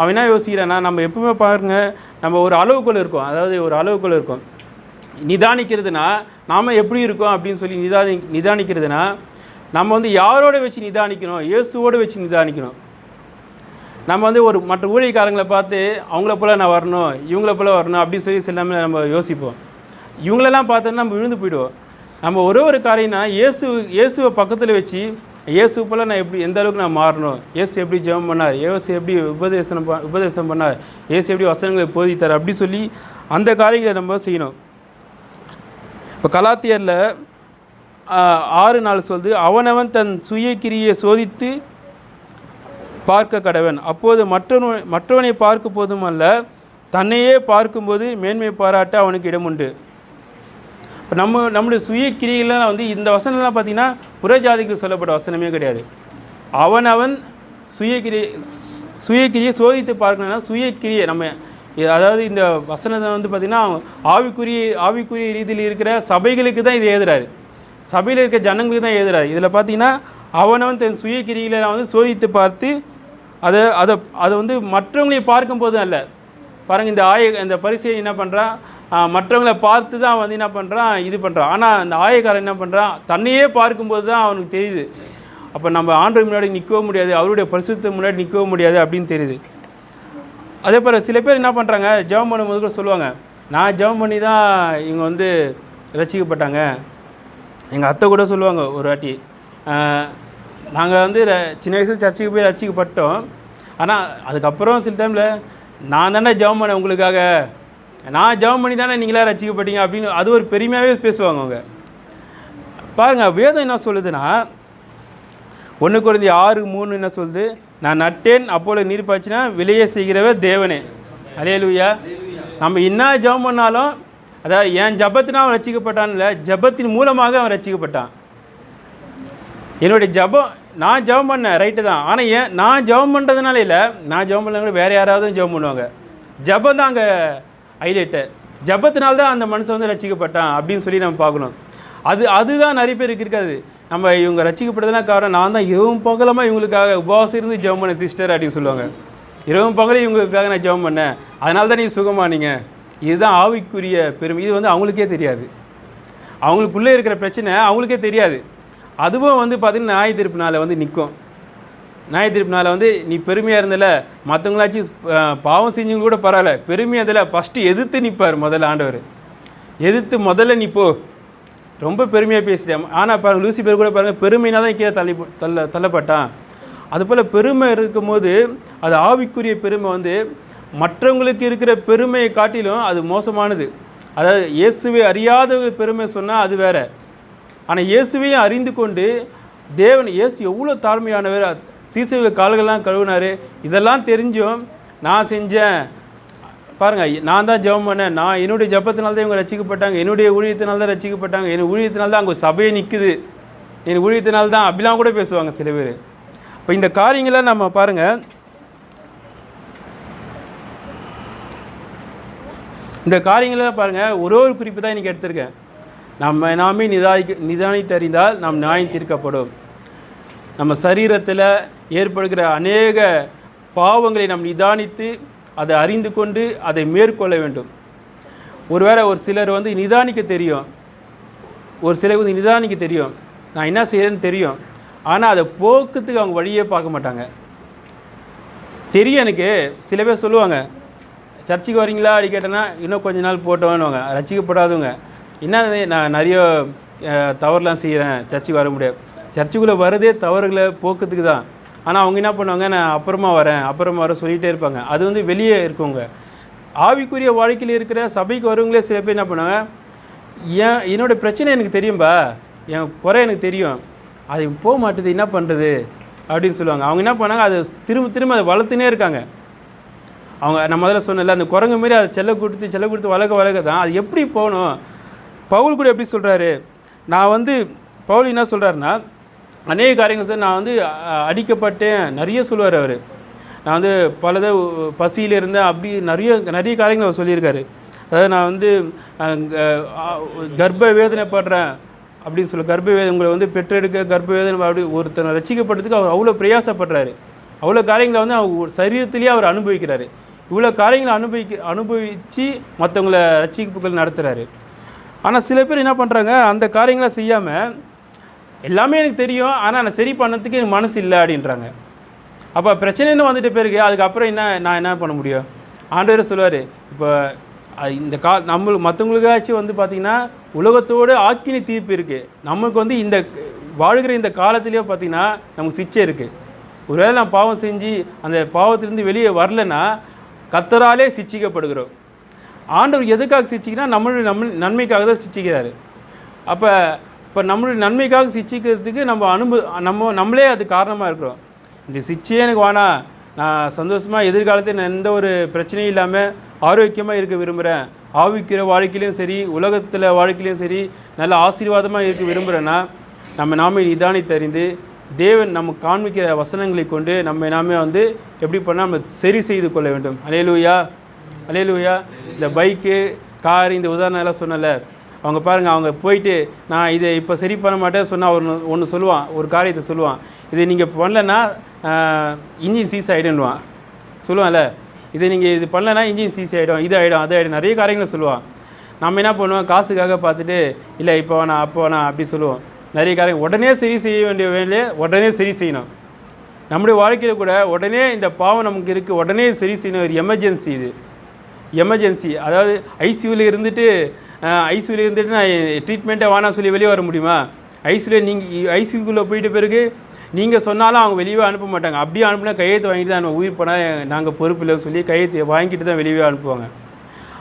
S1: அவன் என்ன யோசிக்கிறான்னா நம்ம எப்பவுமே பாருங்க நம்ம ஒரு அளவுக்குள் இருக்கோம். அதாவது ஒரு அளவுக்குள் இருக்கும். நிதானிக்கிறதுனா நாம் எப்படி இருக்கோம் அப்படின்னு சொல்லி நிதானி நிதானிக்கிறதுனா நம்ம வந்து யாரோட வச்சு நிதானிக்கணும்? இயேசுவோடு வச்சு நிதானிக்கணும். நம்ம வந்து ஒரு மற்ற ஊழியக்காரங்களை பார்த்து அவங்கள போல் நான் வரணும் இவங்கள போல் வரணும் அப்படின்னு சொல்லி சில நம்ம யோசிப்போம். இவங்களெல்லாம் பார்த்தோன்னா நம்ம விழுந்து போயிடுவோம். நம்ம ஒரே ஒரு காரியம்னா இயேசு இயேசுவை பக்கத்தில் வச்சு இயேசு போல் நான் எப்படி எந்த அளவுக்கு நான் மாறணும்? இயேசு எப்படி ஜெபம் பண்ணார்? இயேசு எப்படி உபதேசனம் ப- உபதேசம் பண்ணார்? இயேசு எப்படி வசனங்களை போதித்தார்? அப்படி சொல்லி அந்த காரியங்களை நம்ம செய்யணும். இப்போ கலாத்தியரில் ஆறு நாள் சொல்லுது அவனவன் தன் சுய கிரியை சோதித்து பார்க்க கடவன். அப்போது மற்றவன் மற்றவனை பார்க்க போதும் அல்ல தன்னையே பார்க்கும்போது மேன்மை பாராட்ட அவனுக்கு இடம் உண்டு இப்போ நம்ம நம்முடைய சுய கிரியெல்லாம் வந்து இந்த வசனம்லாம் பார்த்தீங்கன்னா புறஜாதிக்கு சொல்லப்பட்ட வசனமே கிடையாது. அவன் அவன் சுயக்கிரியை சுயக்கிரியை சோதித்து பார்க்கணும்னா சுயக்கிரியை நம்ம அதாவது இந்த வசனத்தை வந்து பார்த்திங்கன்னா ஆவிக்குரிய ஆவிக்குரிய ரீதியில் இருக்கிற சபைகளுக்கு தான் இது எழுதுறாரு. சபையில் இருக்க ஜனங்களுக்கு தான் எழுதுறாரு. இதில் பார்த்தீங்கன்னா அவனவன் தன் சுயக்கிரிகளை வந்து சோதித்து பார்த்து அதை அதை அதை வந்து மற்றவங்களையும் பார்க்கும்போது அல்ல. பாருங்க இந்த ஆய இந்த பரிசையை என்ன பண்ணுறான் மற்றவங்களை பார்த்து தான் வந்து என்ன பண்ணுறான் இது பண்ணுறான் ஆனால் அந்த ஆயக்காரன் என்ன பண்ணுறான் தன்னையே பார்க்கும்போது தான் அவனுக்கு தெரியுது. அப்போ நம்ம ஆண்டு முன்னாடி நிற்கவும் முடியாது அவருடைய பரிசுத்த முன்னாடி நிற்கவும் முடியாது அப்படின்னு தெரியுது. அதே போல் சில பேர் என்ன பண்ணுறாங்க ஜெபம் பண்ணும்போது கூட சொல்லுவாங்க நான் ஜெபம் பண்ணி தான் இவங்க வந்து ரசிக்கப்பட்டாங்க எங்கள் அத்தை கூட சொல்லுவாங்க ஒரு வாட்டி நாங்கள் வந்து சின்ன வயசில் சர்ச்சுக்கு போய் ரசிக்கப்பட்டோம் ஆனால் அதுக்கப்புறம் சில டைமில் நான் தானே ஜெபம் பண்ணேன் உங்களுக்காக. நான் ஜெபம் பண்ணி தானே நீங்களா ரசிக்கப்பட்டீங்க அப்படின்னு அது ஒரு பெருமையாகவே பேசுவாங்க அவங்க. பாருங்கள் வேதம் என்ன சொல்லுதுன்னா ஒன்று குறைந்தி ஆறு மூணு என்ன சொல்லுது? நான் நட்டேன் அப்போல நீர் பாய்ச்சினா விலையே செய்கிறவர் தேவனே. அலையலுயா நம்ம என்ன ஜெபம் பண்ணாலும் அதாவது என் ஜபத்தினா அவன் ரசிக்கப்பட்டான்ல ஜபத்தின் மூலமாக அவன் ரசிக்கப்பட்டான். என்னுடைய ஜபம் நான் ஜெபம் பண்ணேன் ரைட்டு தான். ஆனால் ஏன் நான் ஜெபம் பண்ணுறதுனால இல்லை நான் ஜெபம் பண்ணல வேறு யாராவது ஜபம் பண்ணுவாங்க. ஜபம் தான் அங்கே ஹைலைட்டு ஜபத்தினால தான் அந்த மனுஷன் வந்து ரசிக்கப்பட்டான் அப்படின்னு சொல்லி நம்ம பார்க்கணும். அது அதுதான் நிறைய பேருக்கு இருக்காது. நம்ம இவங்க ரசிக்கப்பட்டதுனா காரணம் நான் தான் இரவும் பகலமாக இவங்களுக்காக உபவாசம் இருந்து ஜெபம் பண்ணேன் சிஸ்டர் அப்படின்னு சொல்லுவாங்க. இரவும் பகலும் இவங்களுக்காக நான் ஜெபம் பண்ணேன். அதனால தான் நீ சுகமானீங்க இதுதான் ஆவிக்குரிய பெருமை. இது வந்து அவங்களுக்கே தெரியாது. அவங்களுக்குள்ளே இருக்கிற பிரச்சனை அவங்களுக்கே தெரியாது. அதுவும் வந்து பார்த்திங்கன்னா நியாய திருப்பினால் வந்து நிற்கும் நியாய நாளில் வந்து நீ பெருமையாக இருந்தல மற்றவங்களாச்சும் பாவம் செஞ்சவங்க கூட பரவாயில்ல. பெருமையாக இதில் ஃபஸ்ட்டு எதிர்த்து நிற்பார் முதல்ல ஆண்டவர். எதிர்த்து முதல்ல நீ போ ரொம்ப பெருமையாக பேசிட்டேன் ஆனால் பாருங்கள் லூசி பேர் கூட பாருங்கள் பெருமையினா தான் கீழே தள்ளி தள்ள தள்ளப்பட்டான். அதுபோல் பெருமை இருக்கும்போது அது ஆவிக்குரிய பெருமை வந்து மற்றவங்களுக்கு இருக்கிற பெருமையை காட்டிலும் அது மோசமானது. அதாவது இயேசுவை அறியாத பெருமை சொன்னால் அது வேற. ஆனால் இயேசுவையும் அறிந்து கொண்டு தேவன் இயேசு எவ்வளோ தாழ்மையானவர் சீசர்கள் கால்கள்லாம் கழுவினார். இதெல்லாம் தெரிஞ்சும் நான் செஞ்சேன். பாருங்கள் நான் தான் ஜெபம் பண்ணேன். நான் என்னுடைய ஜெபத்தினால தான் இவங்க ரசிக்கப்பட்டாங்க. என்னுடைய ஊழியத்தினால தான் ரசிக்கப்பட்டாங்க. என் ஊழியத்தினால தான் அங்கே சபையை நிற்குது என் ஊழியத்தினால தான் அப்படிலாம் கூட பேசுவாங்க சில பேர். இப்போ இந்த காரியங்களை நம்ம பாருங்கள் இந்த காரியங்களை பாருங்கள் ஒரு ஒரு குறிப்பு தான் இன்றைக்கி எடுத்திருக்கேன். நம்ம நாமே நிதானிக்க நிதானித்தறிந்தால் நாம் நியாயம் தீர்க்கப்படும். நம்ம சரீரத்தில் ஏற்படுகிற அநேக பாவங்களை நாம் நிதானித்து அதை அறிந்து கொண்டு அதை மேற்கொள்ள வேண்டும். ஒருவேளை ஒரு சிலர் வந்து நிதானிக்க தெரியும். ஒரு சிலர் வந்து நிதானிக்க தெரியும். நான் என்ன செய்கிறேன்னு தெரியும். ஆனால் அதை போக்குறதுக்கு அவங்க வழியே பார்க்க மாட்டாங்க. தெரியும் எனக்கு. சில பேர் சொல்லுவாங்க சர்ச்சுக்கு வரீங்களா? அப்படி கேட்டேன்னா இன்னும் கொஞ்ச நாள் போட்டோன்னுவாங்க ரசிக்கப்படாதவங்க. என்ன நான் நிறைய தவறுலாம் செய்கிறேன் சர்ச்சுக்கு வர முடியாது. சர்ச்சுக்குள்ளே வரதே தவறுகளை போக்குறதுக்கு தான். ஆனால் அவங்க என்ன பண்ணுவாங்க நான் அப்புறமா வரேன் அப்புறமா வர சொல்லிகிட்டே இருப்பாங்க. அது வந்து வெளியே இருக்கவங்க. ஆவிக்குரிய வாழ்க்கையில் இருக்கிற சபைக்கு வரவங்களே சில பேர் என்ன பண்ணுவாங்க ஏன் என்னோட பிரச்சனை எனக்கு தெரியும்பா என் குறை எனக்கு தெரியும் அது போக மாட்டுது என்ன பண்ணுறது அப்படின்னு சொல்லுவாங்க. அவங்க என்ன பண்ணாங்க அதை திரும்ப திரும்ப அதை வளர்த்துனே இருக்காங்க. அவங்க நான் முதல்ல சொன்னேன்ல அந்த குரங்கு மாரி அதை செல்ல கொடுத்து செல்ல கொடுத்து வளர்க்க வளர்க்க தான். அது எப்படி போகணும்? பவுல் கூட எப்படி சொல்கிறாரு நான் வந்து பவுல் என்ன சொல்கிறாருன்னா அநேக காரியங்கள் சார் நான் வந்து அடிக்கப்பட்டேன். நிறைய சொல்லுவார் அவர். நான் வந்து பலத பசியில் இருந்தேன். அப்படி நிறைய நிறைய காரியங்கள் அவர் சொல்லியிருக்காரு. அதாவது நான் வந்து கர்ப்ப வேதனைப்படுறேன் அப்படின்னு சொல்லி கர்ப்ப வேதனை உங்களை வந்து பெற்றெடுக்க கர்ப்ப வேதனை அப்படி ஒருத்தனை ரசிக்கப்படுறதுக்கு அவர் அவ்வளோ பிரயாசப்படுறாரு. அவ்வளோ காரியங்களை வந்து அவர் சரீரத்திலேயே அவர் அனுபவிக்கிறாரு. இவ்வளோ காரியங்களை அனுபவிக்க அனுபவித்து மற்றவங்கள ரசிப்புகள் நடத்துகிறாரு ஆனால் சில பேர் என்ன பண்ணுறாங்க அந்த காரியங்களை செய்யாமல் எல்லாமே எனக்கு தெரியும் ஆனால் நான் சரி பண்ணதுக்கு எனக்கு மனசு இல்லை அப்படின்றாங்க. அப்போ பிரச்சனைன்னு வந்துட்டு பிறகு அதுக்கப்புறம் என்ன நான் என்ன பண்ண முடியும்? ஆண்டவர் சொல்லுவார் இப்போ இந்த கா நம்மளுக்கு மற்றவங்களுக்காச்சும் வந்து பார்த்திங்கன்னா உலகத்தோடு ஆக்கினி தீர்ப்பு இருக்குது நமக்கு வந்து இந்த வாழ்கிற இந்த காலத்துலேயே பார்த்திங்கன்னா நமக்கு சிச்சை இருக்குது ஒருவேளை நான் பாவம் செஞ்சு அந்த பாவத்திலேருந்து வெளியே வரலன்னா கத்தராலே சிச்சிக்கப்படுகிறோம். ஆண்டவர் எதுக்காக சிச்சிக்கிறா நம்ம நம்ம நன்மைக்காக தான் சிச்சிக்கிறாரு. அப்போ இப்போ நம்மளுடைய நன்மைக்காக சிச்சிக்கிறதுக்கு நம்ம அனுபவ நம்ம நம்மளே அது காரணமாக இருக்கிறோம். இந்த சிச்சையே எனக்கு வேணாம் நான் சந்தோஷமாக எதிர்காலத்தில் நான் எந்த ஒரு பிரச்சனையும் இல்லாமல் ஆரோக்கியமாக இருக்க விரும்புகிறேன் ஆவிக்கிற வாழ்க்கையிலையும் சரி உலகத்தில் வாழ்க்கையிலையும் சரி நல்ல ஆசீர்வாதமாக இருக்க விரும்புகிறேன்னா நம்ம நாமே நிதானித்து அறிந்து தேவன் நமக்கு காண்பிக்கிற வசனங்களை கொண்டு நம்ம நாமே வந்து எப்படி பண்ணால் நம்ம சரி செய்து கொள்ள வேண்டும். அலையலூயா அலையலூயா இந்த பைக்கு கார் இந்த உதாரணம் எல்லாம் சொன்னல அவங்க பாருங்கள் அவங்க போயிட்டு நான் இதை இப்போ சரி பண்ண மாட்டேன் சொன்னால் ஒன்று ஒன்று சொல்லுவான் ஒரு காரியத்தை சொல்லுவான். இதை நீங்கள் பண்ணலன்னா இன்ஜின் சீஸ் ஆகிடுன்னுவான் சொல்லுவான்ல இதை நீங்கள் இது பண்ணலன்னா இன்ஜின் சீஸ் ஆகிடும் இது ஆகிடும் அது ஆகிடும் நிறைய காரியங்களை சொல்லுவான். நம்ம என்ன பண்ணுவோம் காசுக்காக பார்த்துட்டு இல்லை இப்போ வேணாம் அப்போ வேணாம் அப்படி சொல்லுவோம். நிறைய காரியம் உடனே சரி செய்ய வேண்டிய வேலையை உடனே சரி செய்யணும். நம்முடைய வாழ்க்கையில் கூட உடனே இந்த பாவம் நமக்கு இருக்குது உடனே சரி செய்யணும் ஒரு எமர்ஜென்சி இது. எமர்ஜென்சி அதாவது ஐசியூவில் இருந்துட்டு ஐசியூவில் இருந்துட்டு நான் ட்ரீட்மெண்ட்டை வேணாம் சொல்லி வெளியே வர முடியுமா? ஐசியூவில் நீங்கள் ஐசியூக்குள்ளே போயிட்ட பிறகு நீங்கள் சொன்னாலும் அவங்க வெளியே அனுப்ப மாட்டாங்க. அப்படியே அனுப்புனா கையெழுத்து வாங்கிட்டு தான் உயிர் போனால் நாங்கள் பொறுப்பு இல்லைன்னு சொல்லி கையெழுத்து வாங்கிட்டு தான் வெளியே அனுப்புவாங்க.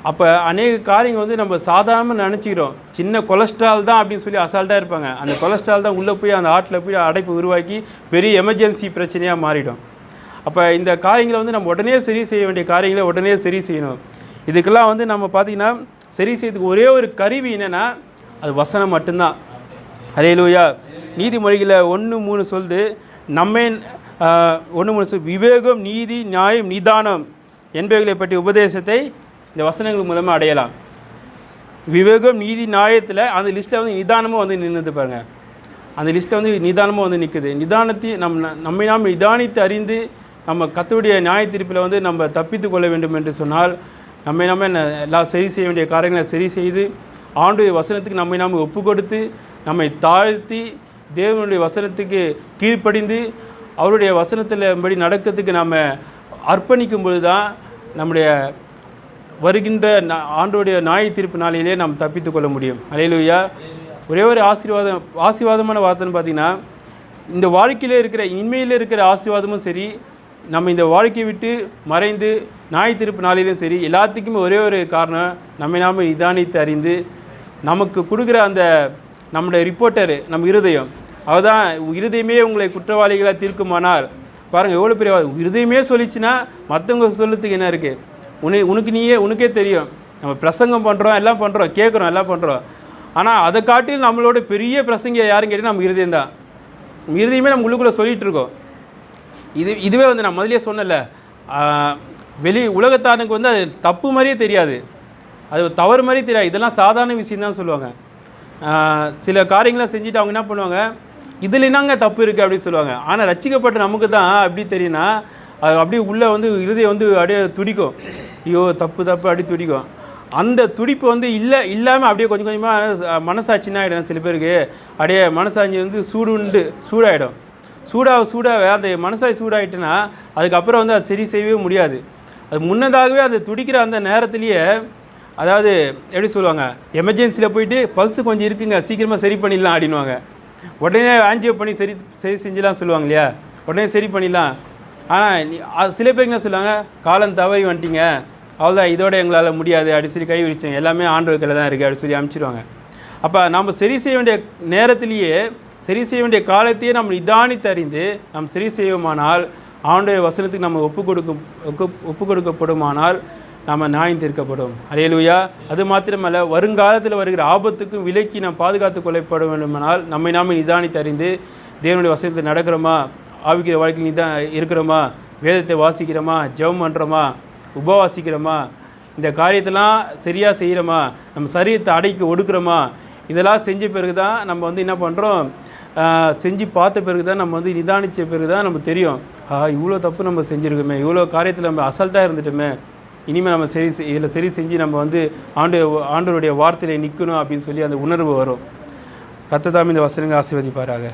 S1: அப்போ அநேக காரியங்கள் வந்து நம்ம சாதாரணமாக நினச்சிக்கிறோம். சின்ன கொலஸ்ட்ரால் தான் அப்படின்னு சொல்லி அசால்ட்டாக இருப்பாங்க. அந்த கொலஸ்ட்ரால் தான் உள்ளே போய் அந்த ஆட்டில் போய் அடைப்பு உருவாக்கி பெரிய எமர்ஜென்சி பிரச்சனையாக மாறிடும். அப்போ இந்த காரியங்களை வந்து நம்ம உடனே சரி செய்ய வேண்டிய காரியங்களை உடனே சரி செய்யணும். இதுக்கெல்லாம் வந்து நம்ம பார்த்திங்கன்னா சரி செய்யறதுக்கு ஒரே ஒரு கருவி என்னென்னா அது வசனம் மட்டும்தான். அதே லூயா நீதிமொழியில் ஒன்று மூணு சொல்லுது நம்மை ஒன்று மூணு சொல் விவேகம் நீதி நியாயம் நிதானம் என்பவைகளை பற்றிய உபதேசத்தை இந்த வசனங்கள் மூலமாக அடையலாம். விவேகம் நீதி நியாயத்தில் அந்த லிஸ்ட்டில் வந்து நிதானமும் வந்து நின்றுது பாருங்கள் அந்த லிஸ்ட்டில் வந்து நிதானமும் வந்து நிற்குது நிதானத்தை நம் நம்மை நாம் நிதானித்து அறிந்து நம்ம கத்துடைய நியாய தீர்ப்பில் வந்து நம்ம தப்பித்து கொள்ள வேண்டும் என்று சொன்னால் நம்மை நம்ம எல்லா எல்லாம் சரி செய்ய வேண்டிய காரியங்களை சரி செய்து ஆண்டுடைய வசனத்துக்கு நம்மை நாம் ஒப்பு கொடுத்து நம்மை தாழ்த்தி தேவனுடைய வசனத்துக்கு கீழ்ப்படிந்து அவருடைய வசனத்தில் படி நடக்கிறதுக்கு நாம் அர்ப்பணிக்கும் பொழுது தான் நம்முடைய வருகின்ற நா- ஆண்டோடைய நியாய தீர்ப்பு நாளிலே நாம் தப்பித்து கொள்ள முடியும். அலையிலுயா ஒரே ஒரு ஆசீர்வாதம் ஆசீர்வாதமான வார்த்தைன்னு பார்த்தீங்கன்னா இந்த வாழ்க்கையிலே இருக்கிற இன்மையில் இருக்கிற ஆசீர்வாதமும் சரி நம்ம இந்த வாழ்க்கையை விட்டு மறைந்து நாய் திருப்பு நாளிலும் சரி எல்லாத்துக்குமே ஒரே ஒரு காரணம் நம்மை நாம நிதானித்து அறிந்து நமக்கு கொடுக்குற அந்த நம்முடைய ரிப்போர்ட்டர் நம்ம இருதயம் அவதான் இருதயமே உங்களை குற்றவாளிகளாக தீர்க்குமானால் பாருங்கள் எவ்வளோ பெரிய இருதயமே சொல்லிச்சுன்னா மற்றவங்க சொல்லுறதுக்கு என்ன இருக்குது உனக்கு உனக்கு நீயே உனக்கே தெரியும். நம்ம பிரசங்கம் பண்ணுறோம் எல்லாம் பண்ணுறோம் கேட்குறோம் எல்லாம் பண்ணுறோம் ஆனால் அதை காட்டிலும் நம்மளோட பெரிய பிரசங்க யாருன்னு கேட்டால் நம்ம இருதயம் தான் இருதயமே நம்ம உள்ளுக்குள்ளே சொல்லிகிட்டு இருக்கோம். இது இதுவே வந்து நான் முதலே சொன்னல வெளி உலகத்தானுக்கு வந்து அது தப்பு மாதிரியே தெரியாது. அது தவறு மாதிரி தெரியாது. இதெல்லாம் சாதாரண விஷயம் தான் சொல்லுவாங்க. சில காரியங்களை செஞ்சுட்டு அவங்க என்ன பண்ணுவாங்க இதில் என்னங்க தப்பு இருக்குது அப்படின்னு சொல்லுவாங்க. ஆனால் ரட்சிக்கப்பட்ட நமக்கு தான் அப்படி தெரியும்னா அது அப்படியே உள்ளே வந்து இருதயம் வந்து அப்படியே துடிக்கும். ஐயோ தப்பு தப்பு அப்படி துடிக்கும். அந்த துடிப்பு வந்து இல்லை இல்லாமல் அப்படியே கொஞ்சம் கொஞ்சமாக மனசாட்சின்னா ஆகிடும் சில பேருக்கு. அப்படியே மனசாட்சி வந்து சூடுண்டு சூடாகிடும் சூடாக சூடாக அந்த மனசாய் சூடாகிட்டுன்னா அதுக்கப்புறம் வந்து அது சரி செய்யவே முடியாது. அது முன்னதாகவே அது துடிக்கிற அந்த நேரத்துலேயே அதாவது எப்படி சொல்லுவாங்க எமர்ஜென்சியில் போயிட்டு பல்ஸ் கொஞ்சம் இருக்குங்க சீக்கிரமாக சரி பண்ணிடலாம் அப்படின்வாங்க உடனே ஆஞ்சியோ பண்ணி சரி சரி செஞ்சலாம் சொல்லுவாங்க இல்லையா? உடனே சரி பண்ணிடலாம். ஆனால் சில பேருக்கு என்ன சொல்லுவாங்க காலம் தவறி வந்துட்டீங்க. அவ்வளோதான் இதோட எங்களால் முடியாது. அப்படின்னு சொல்லி கை எல்லாமே ஆண்டவர்களை தான் இருக்குது அப்படின்னு சொல்லி அனுப்பிச்சிடுவாங்க. அப்போ நம்ம சரி செய்ய வேண்டிய நேரத்திலேயே சரி செய்ய வேண்டிய காலத்தையே நம்ம நிதானித்தறிந்து நாம் சரி செய்வோமானால் ஆண்டுடைய வசனத்துக்கு நம்ம ஒப்பு கொடுக்கும் ஒப்பு ஒப்பு கொடுக்கப்படுமானால் நாம் நியாயம் தீர்க்கப்படும் அலையலுயா அது மாத்திரமல்ல வருங்காலத்தில் வருகிற ஆபத்துக்கும் விலைக்கு நாம் பாதுகாத்து கொள்ளப்பட வேண்டுமானால் நம்மை நாமே நிதானித்து அறிந்து தேவனுடைய வசனத்தில் நடக்கிறோமா? ஆவிக்கிற வாழ்க்கையில் நிதா இருக்கிறோமா? வேதத்தை வாசிக்கிறோமா? ஜெபம் பண்ணுறோமா உபவாசிக்கிறோமா? இந்த காரியத்தெல்லாம் சரியாக செய்கிறோமா நம்ம சரீரத்தை அடைக்கி ஒடுக்கிறோமா? இதெல்லாம் செஞ்ச பிறகு தான் நம்ம வந்து என்ன பண்ணுறோம் செஞ்சு பார்த்த பிறகு தான் நம்ம வந்து நிதானித்த பிறகு தான் நம்ம தெரியும். ஆ இவ்வளோ தப்பு நம்ம செஞ்சுருக்கோமே இவ்வளோ காரியத்தில் நம்ம அசல்ட்டாக இருந்துட்டோமே இனிமேல் நம்ம சரி இதில் சரி செஞ்சு நம்ம வந்து ஆண்டு ஆண்டவருடைய வார்த்தையில் நிற்கணும் அப்படின்னு சொல்லி அந்த உணர்வு வரும். கத்ததாம் இந்த வசனங்கள் ஆசீர்வதிப்பாராக.